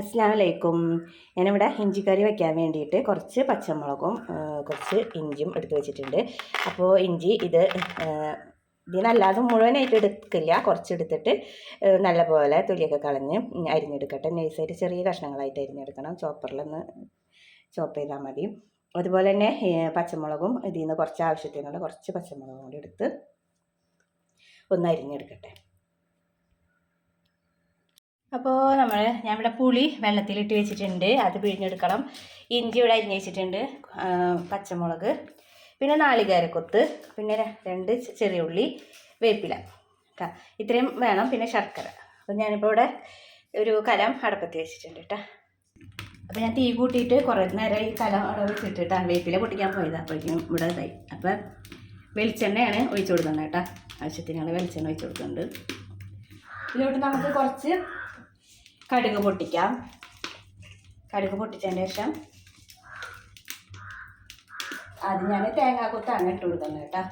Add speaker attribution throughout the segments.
Speaker 1: അസ്സാം വലൈക്കും ഞാനിവിടെ ഇഞ്ചിക്കറി വയ്ക്കാൻ വേണ്ടിയിട്ട് കുറച്ച് പച്ചമുളകും കുറച്ച് ഇഞ്ചിയും എടുത്ത് വെച്ചിട്ടുണ്ട്. അപ്പോൾ ഇഞ്ചി ഇത് ഇതിനല്ലാതെ മുഴുവനായിട്ട് എടുക്കില്ല. കുറച്ചെടുത്തിട്ട് നല്ലപോലെ തൊലിയൊക്കെ കളഞ്ഞ് അരിഞ്ഞെടുക്കട്ടെ. നൈസായിട്ട് ചെറിയ കഷ്ണങ്ങളായിട്ട് അരിഞ്ഞെടുക്കണം. ചോപ്പറിലൊന്ന് ചോപ്പ് ചെയ്താൽ മതി. അതുപോലെ തന്നെ പച്ചമുളകും ഇതിൽ നിന്ന് കുറച്ച് ആവശ്യത്തിനുള്ള കുറച്ച് പച്ചമുളകും കൂടി എടുത്ത് ഒന്ന് അരിഞ്ഞെടുക്കട്ടെ. അപ്പോൾ നമ്മൾ ഞാൻ ഇവിടെ പുളി വെള്ളത്തിലിട്ട് വെച്ചിട്ടുണ്ട്. അത് പിഴിഞ്ഞെടുക്കണം. ഇഞ്ചി ഇവിടെ അരിഞ്ഞ് വെച്ചിട്ടുണ്ട്. പച്ചമുളക് പിന്നെ നാളികേരക്കൊത്ത് പിന്നെ രണ്ട് ചെറിയ ഉള്ളി വേപ്പില. ഇത്രയും വേണം. പിന്നെ ശർക്കര. അപ്പോൾ ഞാനിപ്പോൾ ഇവിടെ ഒരു കലം അടപ്പത്ത് വെച്ചിട്ടുണ്ട് കേട്ടോ അപ്പോൾ ഞാൻ തീ കൂട്ടിയിട്ട് കുറേ നേരം ഈ കലം അവിടെ വെച്ചിട്ട് വേപ്പില പൊട്ടിക്കാൻ പോയത്. അപ്പോഴേക്കും ഇവിടെ ഇതായി. അപ്പം വെളിച്ചെണ്ണയാണ് ഒഴിച്ചു കൊടുക്കുന്നത് കേട്ടോ ആവശ്യത്തിനുള്ള വെളിച്ചെണ്ണ ഒഴിച്ചു കൊടുക്കുന്നുണ്ട്. ഇതിലോട്ട് നമുക്ക് കുറച്ച് കടുക് പൊട്ടിക്കാം. കടുക് പൊട്ടിച്ചതിന് ശേഷം അത് ഞാൻ തേങ്ങാക്കൊത്താണ് ഇട്ട് കൊടുക്കുന്നത് കേട്ടോ.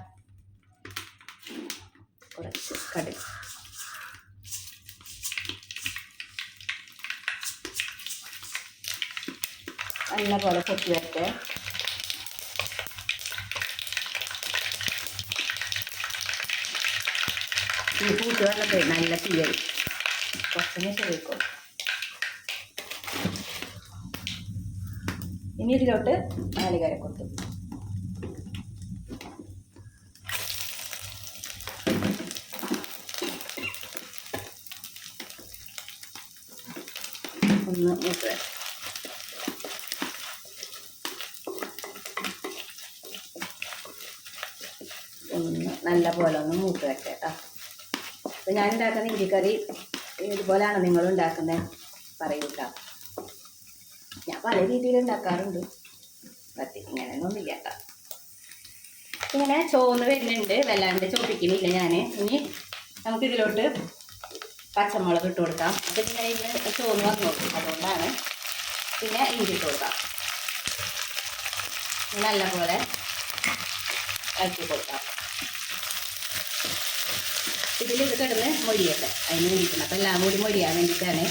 Speaker 1: കുറച്ച് കടുക്. നല്ല പോലെ പൊട്ടി വരട്ടെ. ഈ പൂട്ട് നല്ല തീയൽ. കുറച്ചിനെ ചെറിയക്കും ഇനി ഇതിലോട്ട് നാളികേര കൊടുത്തു. ഒന്ന് ഒന്ന് നല്ല പോലെ ഒന്ന് മൂത്ത് വെക്കാം കേട്ടോ. ഞാൻ ഉണ്ടാക്കുന്ന ഇഞ്ചിക്കറി ഇതുപോലെയാണ് നിങ്ങൾ ഉണ്ടാക്കുന്നത് പറയൂട്ട പല രീതിയിൽ ഉണ്ടാക്കാറുണ്ട് ഇങ്ങനെയൊന്നുമില്ല കേട്ടോ ഇങ്ങനെ ചോന്ന് വരുന്നുണ്ട്. വല്ലാണ്ട് ചോപ്പിക്കുന്നില്ല ഞാൻ ഇനി നമുക്ക് ഇതിലോട്ട് പച്ചമുളക് ഇട്ട് കൊടുക്കാം. അപ്പം ഇങ്ങനെ ഇന്ന് ചോന്ന് വന്നോളൂ അതുകൊണ്ടാണ് പിന്നെ ഇഞ്ചി ഇട്ട് കൊടുക്കാം. നല്ലപോലെ ഇളക്കി കൊടുക്കാം. ഇതിൽ ഇത് കിടന്ന് മൊഴിയട്ടെ. അതിന് വേണ്ടിയിട്ടുണ്ട് അപ്പം എല്ലാം കൂടി മൊഴിയാൻ വേണ്ടിയിട്ടാണ്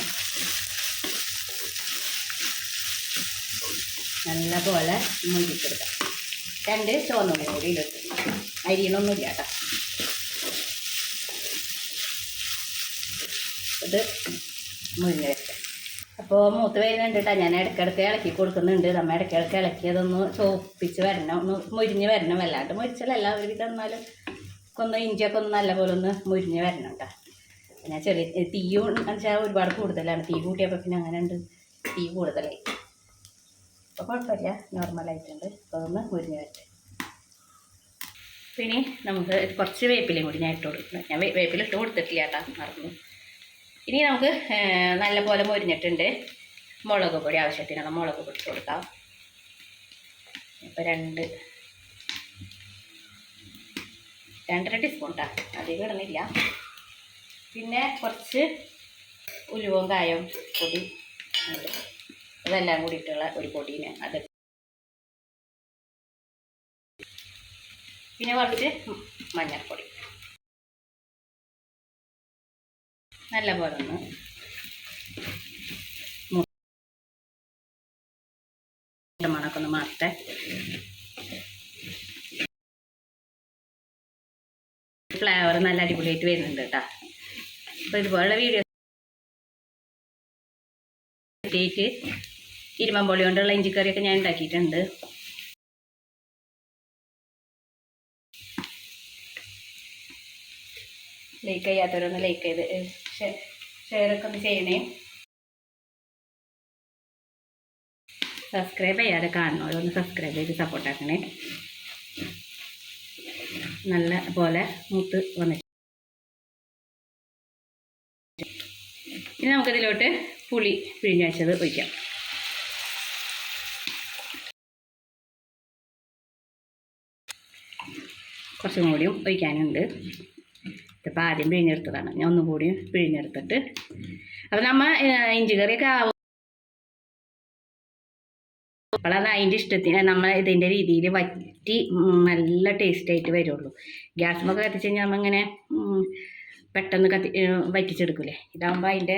Speaker 1: നല്ല പോലെ മൊഴിച്ചെടുക്കാം രണ്ട് ചുവന്നുള്ളി കൂടി ഇട്ട് അരിയണമൊന്നുമില്ല കേട്ടോ. ഇത് മുരിഞ്ഞ അപ്പോൾ മൂത്ത് വരുന്നുണ്ട് കേട്ടോ. ഞാൻ ഇടയ്ക്കിടയ്ക്ക് ഇളക്കി കൊടുക്കുന്നുണ്ട്. നമ്മൾ ഇടയ്ക്കിടയ്ക്ക് ഇളക്കിയതൊന്ന് ചോപ്പിച്ച് വരണം. ഒന്ന് മുരിഞ്ഞ് വരണം. വല്ലാണ്ട് മുരിച്ചാലല്ല. ഒരുവിധം എന്നാലും ഒന്ന് ഇഞ്ചിയൊക്കെ ഒന്ന് നല്ലപോലെ ഒന്ന് മുരിഞ്ഞ് വരണം കേട്ടോ. പിന്നെ ചെറിയ തീയും വെച്ചാൽ ഒരുപാട് കൂടുതലാണ്. തീ കൂട്ടിയപ്പോൾ പിന്നെ അങ്ങനെ ഉണ്ട് തീ കൂടുതലായി. അപ്പോൾ കുഴപ്പമില്ല. നോർമലായിട്ടുണ്ട് അപ്പോൾ ഒന്ന് മുരിഞ്ഞ് വരട്ടെ. പിന്നെ നമുക്ക് കുറച്ച് വേപ്പിലയും കൂടി ഞാൻ ഞാൻ വേപ്പില ഇട്ട് കൊടുത്തിട്ടില്ല കേട്ടോ മറന്നു. ഇനി നമുക്ക് നല്ലപോലെ മുരിഞ്ഞിട്ടുണ്ട്. മുളക് പൊടി ആവശ്യത്തിനുള്ള മുളക് പൊടി കൊടുക്കാം. ഇപ്പോൾ രണ്ട് രണ്ടര ടീസ്പൂൺ കേട്ടോ അധികം ഇടുന്നില്ല. പിന്നെ കുറച്ച് ഉലുവവും കായം പൊടി ഇതെല്ലാം കൂടിയിട്ടുള്ള ഒരു പൊടിനെ അത് പിന്നെ കുറച്ച് മഞ്ഞൾപ്പൊടി. നല്ല പോലെ ഒന്ന് മണക്കൊന്ന് ഒന്ന് ഫ്ലേവർ നല്ല അടിപൊളിയായിട്ട് വരുന്നുണ്ട് കേട്ടോ. അപ്പോൾ ഇതുപോലുള്ള വീഡിയോ കിട്ടിയിട്ട് ഇരുമ്പമ്പൊളി കൊണ്ടുള്ള ഇഞ്ചിക്കറിയൊക്കെ ഞാൻ ഉണ്ടാക്കിയിട്ടുണ്ട്. ലൈക്ക് ചെയ്യാത്തവരൊന്ന് ലൈക്ക് ചെയ്ത് ഷെയറൊക്കെ ഒന്ന് ചെയ്യണേ. സബ്സ്ക്രൈബ് ചെയ്യാതെ കാണുന്നവരൊന്ന് സബ്സ്ക്രൈബ് ചെയ്ത് സപ്പോർട്ട് ആക്കണേ. നല്ല പോലെ മൂത്ത് വന്നിട്ട് ഇനി നമുക്കതിലോട്ട് പുളി പിഴിഞ്ഞ് വെച്ചത് ഒഴിക്കാം. കുറച്ചും കൂടിയും ഒഴിക്കാനുണ്ട്. ഇതിപ്പോൾ ആദ്യം പിഴിഞ്ഞെടുത്തതാണ്. ഞാൻ ഒന്നും കൂടി പിഴിഞ്ഞെടുത്തിട്ട്. അപ്പോൾ നമ്മൾ ഇഞ്ചി കറിയൊക്കെ ആവും അപ്പോഴാണ് അതിന്റെ ഇഷ്ടത്തിന് നമ്മൾ ഇതിന്റെ രീതിയിൽ വറ്റി നല്ല ടേസ്റ്റ് ആയിട്ട് വരുള്ളൂ. ഗ്യാസ്മൊക്കെ കത്തിച്ച് കഴിഞ്ഞാൽ നമ്മളിങ്ങനെ പെട്ടെന്ന് കത്തി വറ്റിച്ചെടുക്കൂലേ? ഇതാകുമ്പോൾ അതിന്റെ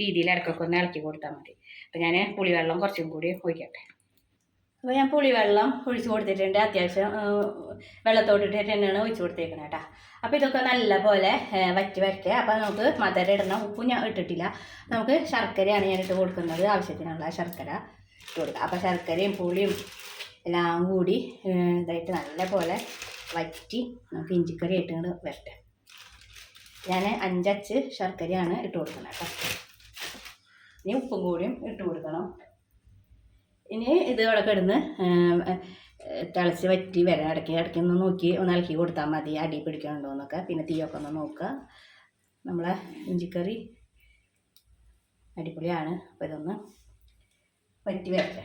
Speaker 1: രീതിയിൽ ഇടയ്ക്കൊക്കെ ഒന്ന് ഇളക്കി കൊടുത്താൽ മതി. അപ്പം ഞാൻ പുളിവെള്ളം കുറച്ചും കൂടി ഒഴിക്കട്ടെ. അപ്പോൾ ഞാൻ പുളിവെള്ളം ഒഴിച്ച് കൊടുത്തിട്ടുണ്ട് അത്യാവശ്യം വെള്ളത്തോട്ടിട്ട് തന്നെയാണ് ഒഴിച്ച് കൊടുത്തേക്കുന്നത് കേട്ടോ അപ്പോൾ ഇതൊക്കെ നല്ല പോലെ വറ്റി വരട്ടെ. അപ്പോൾ നമുക്ക് മധുര ഇടണം ഉപ്പും ഞാൻ ഇട്ടിട്ടില്ല. നമുക്ക് ശർക്കരയാണ് ഞാൻ ഇട്ട് കൊടുക്കുന്നത്. ആവശ്യത്തിനുള്ള ശർക്കര ഇട്ട് കൊടുക്കുക അപ്പോൾ ശർക്കരയും പുളിയും എല്ലാം കൂടി ഇതായിട്ട് നല്ല പോലെ വറ്റി നമുക്ക് ഇഞ്ചിക്കറി ഇങ്ങോട്ട് വരട്ടെ. ഞാൻ അഞ്ചച്ച് ശർക്കരയാണ് ഇട്ട് കൊടുക്കുന്നത് കേട്ടോ ഇനി ഉപ്പും കൂടിയും ഇട്ട് കൊടുക്കണം. ഇനി ഇത് ഇവിടെ കിടന്ന് തിളച്ച് വറ്റി വരാം ഇടയ്ക്ക് ഇടയ്ക്ക് ഒന്ന് നോക്കി ഒന്ന് ഇളക്കി കൊടുത്താൽ മതി അടി പിടിക്കണുണ്ടോ എന്നൊക്കെ. പിന്നെ തീയൊക്കെ ഒന്ന് നോക്കുക. നമ്മളെ ഇഞ്ചിക്കറി അടിപൊളിയാണ്. അപ്പോൾ ഇതൊന്ന് വറ്റി വരട്ടെ.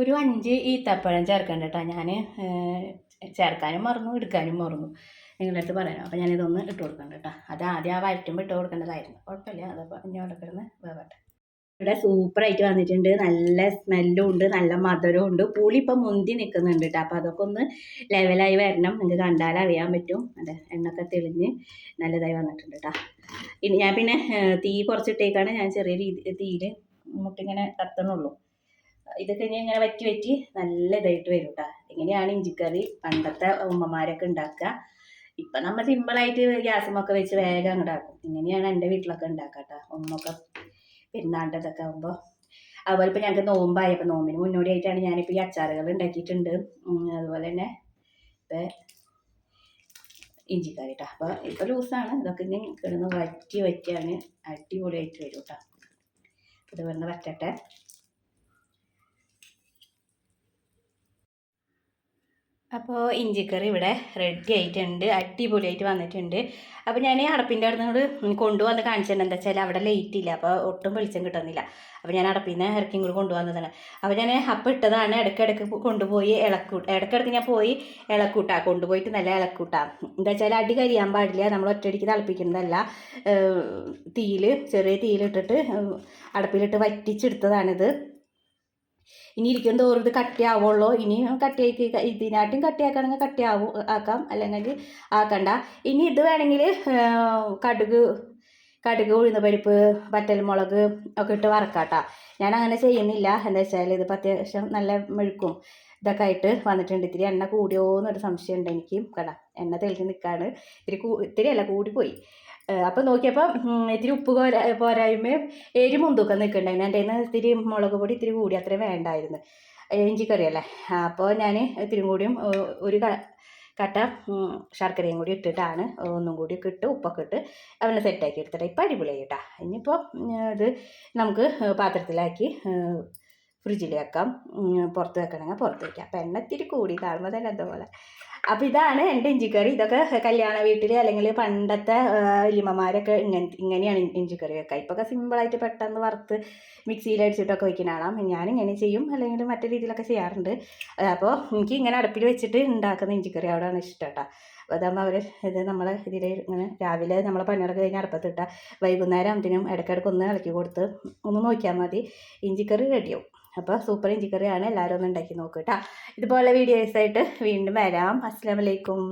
Speaker 1: ഒരു അഞ്ച് ഈത്തപ്പഴം ചേർക്കണ്ട കേട്ടോ ഞാൻ ചേർക്കാനും മറന്നു എടുക്കാനും മറന്നു. നിങ്ങളുടെ അടുത്ത് പറയാനും? അപ്പോൾ ഞാനിതൊന്ന് ഇട്ട് കൊടുക്കണ്ട കേട്ടോ. അത് ആദ്യം ആ വഴറ്റുമ്പോൾ ഇട്ട് കൊടുക്കേണ്ടതായിരുന്നു. കുഴപ്പമില്ല. അതപ്പോൾ ഇനി അവിടെ കിടന്ന് വേവട്ടെ. ഇവിടെ സൂപ്പറായിട്ട് വന്നിട്ടുണ്ട്. നല്ല സ്മെല്ലും ഉണ്ട് നല്ല മധുരവും ഉണ്ട്. പുളി ഇപ്പം മുന്തി നിൽക്കുന്നുണ്ട് കേട്ടോ അപ്പോൾ അതൊക്കെ ഒന്ന് ലെവലായി വരണം. നിങ്ങൾക്ക് കണ്ടാൽ അറിയാൻ പറ്റും. അതെ എണ്ണൊക്കെ തെളിഞ്ഞ് നല്ലതായി വന്നിട്ടുണ്ട് കേട്ടോ ഇനി ഞാൻ പിന്നെ തീ കുറച്ചിട്ടേക്കാണ് ഞാൻ ചെറിയ രീതി തീയിൽ മുട്ടിങ്ങനെ കത്തണുള്ളൂ. ഇതൊക്കെ ഇനി ഇങ്ങനെ വറ്റി വറ്റി നല്ല ഇതായിട്ട് വരും കേട്ടോ ഇങ്ങനെയാണ് ഇഞ്ചിക്കറി പണ്ടത്തെ ഉമ്മമാരൊക്കെ ഉണ്ടാക്കുക. ഇപ്പം നമ്മൾ സിമ്പിളായിട്ട് ഗ്യാസുമൊക്കെ വെച്ച് വേഗം അങ്ങോട്ടാക്കും ഇങ്ങനെയാണ് എന്റെ വീട്ടിലൊക്കെ ഉണ്ടാക്കുക കേട്ടോ ഉമ്മൊക്കെ പെരുന്നാണ്ടതൊക്കെ ആകുമ്പോൾ അതുപോലെ ഇപ്പോൾ ഞങ്ങൾക്ക് നോമ്പായപ്പോൾ നോമ്പിന് മുന്നോടിയായിട്ടാണ് ഞാനിപ്പോൾ ഈ അച്ചാറുകൾ ഉണ്ടാക്കിയിട്ടുണ്ട്. അതുപോലെ തന്നെ ഇപ്പം ഇഞ്ചിക്കറി കേട്ടോ അപ്പോൾ ഇപ്പോൾ ലൂസാണ്. ഇതൊക്കെ ഇനി കിടന്ന് വറ്റി വറ്റിയാണ് അടിപൊളിയായിട്ട് വരും കേട്ടോ ഇത് വന്ന് വറ്റട്ടെ. അപ്പോൾ ഇഞ്ചിക്കറി ഇവിടെ റെഡി ആയിട്ടുണ്ട് അടിപൊളിയായിട്ട് വന്നിട്ടുണ്ട്. അപ്പോൾ ഞാൻ അടപ്പിന്റെ അവിടെ നിന്ന് കൊണ്ടുവന്ന് കാണിച്ചിട്ടുണ്ട് എന്താ വെച്ചാൽ അവിടെ ലേറ്റ് ഇല്ല അപ്പോൾ ഒട്ടും വെളിച്ചം കിട്ടുന്നില്ല. അപ്പോൾ ഞാൻ അടപ്പിൽ നിന്ന് ഇറക്കി കൂടി കൊണ്ടുവന്നതാണ്. അപ്പോൾ ഞാൻ അപ്പം ഇട്ടതാണ് ഇടയ്ക്കിടയ്ക്ക് കൊണ്ടുപോയി ഇളക്കൂട്ട ഇടയ്ക്കിടയ്ക്ക് ഞാൻ പോയി ഇളക്കൂട്ടാ കൊണ്ടുപോയിട്ട് നല്ല ഇളക്കൂട്ടാ. എന്താ വെച്ചാൽ അടി കരിയാൻ പാടില്ല നമ്മൾ ഒറ്റയടിക്ക് തിളപ്പിക്കുന്നതല്ല. തീയിൽ ചെറിയ തീയിലിട്ടിട്ട് അടപ്പിലിട്ട് വറ്റിച്ചെടുത്തതാണിത്. ഇനി ഇരിക്കും. തോറും ഇത് കട്ടിയാവുള്ളൂ. ഇനി കട്ടിയാക്കി ഇതിനായിട്ടും കട്ടിയാക്കണമെങ്കിൽ കട്ടിയാവും ആക്കാം. അല്ലെങ്കിൽ ആക്കണ്ട. ഇനി ഇത് വേണമെങ്കിൽ കടുക് കടുക് ഉഴുന്ന പരിപ്പ് വറ്റൽമുളക് ഒക്കെ ഇട്ട് വറക്കാട്ട. ഞാൻ അങ്ങനെ ചെയ്യുന്നില്ല. എന്താ വെച്ചാൽ ഇത് അത്യാവശ്യം നല്ല മെഴുക്കും ഇതൊക്കെ ആയിട്ട് വന്നിട്ടുണ്ട്. ഇത്തിരി എണ്ണ കൂടിയോ എന്നൊരു സംശയം ഉണ്ട് എനിക്ക്. കട എണ്ണ തെളിഞ്ഞ് നിൽക്കാണ്. ഇത്തിരി ഇത്തിരി അല്ല കൂടിപ്പോയി. അപ്പോൾ നോക്കിയപ്പോൾ ഇത്തിരി ഉപ്പ് പോരാ പോരായ്മയും എരി മുന്തൊക്കെ നിൽക്കുന്നുണ്ടായിരുന്നു. എന്റെ നിന്ന് ഇത്തിരി മുളക് പൊടി ഇത്തിരി കൂടി അത്രയും വേണ്ടായിരുന്നു. അല്ലേ? അപ്പോൾ ഞാൻ ഇത്തിരി കൂടിയും ഒരു കട്ട ശർക്കരയും കൂടി ഇട്ടിട്ടാണ് ഒന്നും കൂടി ഇട്ട് ഉപ്പൊക്കെ ഇട്ട് അവനെ സെറ്റാക്കി എടുത്തിട്ട് ഇപ്പം അടിപൊളിയായി കേട്ടോ. ഇനിയിപ്പോൾ ഇത് നമുക്ക് പാത്രത്തിലാക്കി ഫ്രിഡ്ജിൽ വെക്കാം. പുറത്ത് വെക്കണമെങ്കിൽ പുറത്ത് വയ്ക്കാം അപ്പം എണ്ണ ഇത്തിരി കൂടി കാണുമ്പോൾ തന്നെ അതുപോലെ അപ്പോൾ ഇതാണ് എന്റെ ഇഞ്ചിക്കറി. ഇതൊക്കെ കല്യാണ വീട്ടിൽ അല്ലെങ്കിൽ പണ്ടത്തെ വലിയമ്മമാരൊക്കെ ഇങ്ങനെ ഇങ്ങനെയാണ് ഇഞ്ചിക്കറി വെക്കുക ഇപ്പൊക്കെ സിമ്പിളായിട്ട് പെട്ടെന്ന് വറുത്ത് മിക്സിയിൽ അടിച്ചിട്ടൊക്കെ വയ്ക്കുന്ന ഞാൻ ഞാനിങ്ങനെ ചെയ്യും അല്ലെങ്കിൽ മറ്റു രീതിയിലൊക്കെ ചെയ്യാറുണ്ട്. അപ്പോൾ എനിക്ക് ഇങ്ങനെ അടുപ്പിൽ വെച്ചിട്ട് ഉണ്ടാക്കുന്ന ഇഞ്ചിക്കറി അവിടെയാണ് ഇഷ്ടം കേട്ടോ. അതാകുമ്പോൾ അവർ ഇത് നമ്മൾ ഇതിൽ ഇങ്ങനെ രാവിലെ നമ്മളെ പണികളൊക്കെ കഴിഞ്ഞ് അടുപ്പത്തിട്ട വൈകുന്നേരം അതിനും ഇടയ്ക്കിടയ്ക്ക് ഒന്ന് ഇളക്കി കൊടുത്ത് ഒന്ന് നോക്കിയാൽ മതി. ഇഞ്ചിക്കറി റെഡിയാവും അപ്പോൾ സൂപ്പർ ഇഞ്ചിക്കറിയാണ് എല്ലാവരും ഒന്ന് ഉണ്ടാക്കി നോക്കുക കേട്ടോ ഇതുപോലെ വീഡിയോസായിട്ട് വീണ്ടും വരാം. അസ്സാം വലൈക്കും